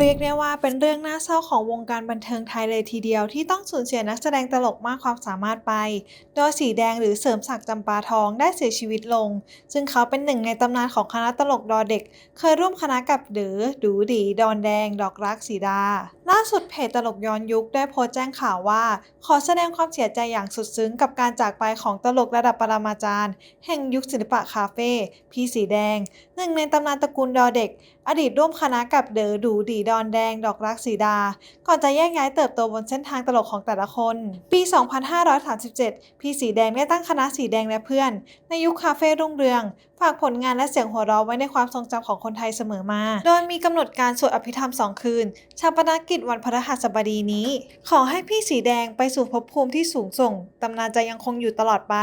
เรียกได้ว่าเป็นเรื่องน่าเศร้าของวงการบันเทิงไทยเลยทีเดียวที่ต้องสูญเสียนักแสดงตลกมากความสามารถไป โดยสีแดงหรือเสริมศักดิ์จำปาทองได้เสียชีวิตลง ซึ่งเขาเป็นหนึ่งในตำนานของคณะตลกดอเด็ก เคยร่วมคณะกับเด๋อดูดี ดอนแดง ดอกรักสีดา ล่าสุดเพจตลกย้อนยุคได้โพสต์แจ้งข่าวว่า ขอแสดงความเสียใจอย่างสุดซึ้งกับการจากไปของตลกระดับปรมาจารย์ แห่งยุคศิลปะคาเฟ่พี่สีแดง หนึ่งในตำนานตระกูลดอเด็ก อดีตร่วมคณะกับเด๋อดูดีดอนแดง ดอกรักสีดา ก่อนจะแยกย้ายเติบโตบนเส้นทางตลกของแต่ละคน ปี 2537 พี่สีแดงได้ตั้งคณะสีแดงและเพื่อน ในยุคคาเฟ่รุ่งเรือง ฝากผลงานและเสียงหัวเราะไว้ในความทรงจำของคนไทยเสมอมา โดยมีกำหนดการสวดอภิธรรมสองคืน ชาปนกิจวันพฤหัสบดีนี้ ขอให้พี่สีแดงไปสู่ภพภูมิที่สูงส่ง ตำนานจะยังคงอยู่ตลอดไป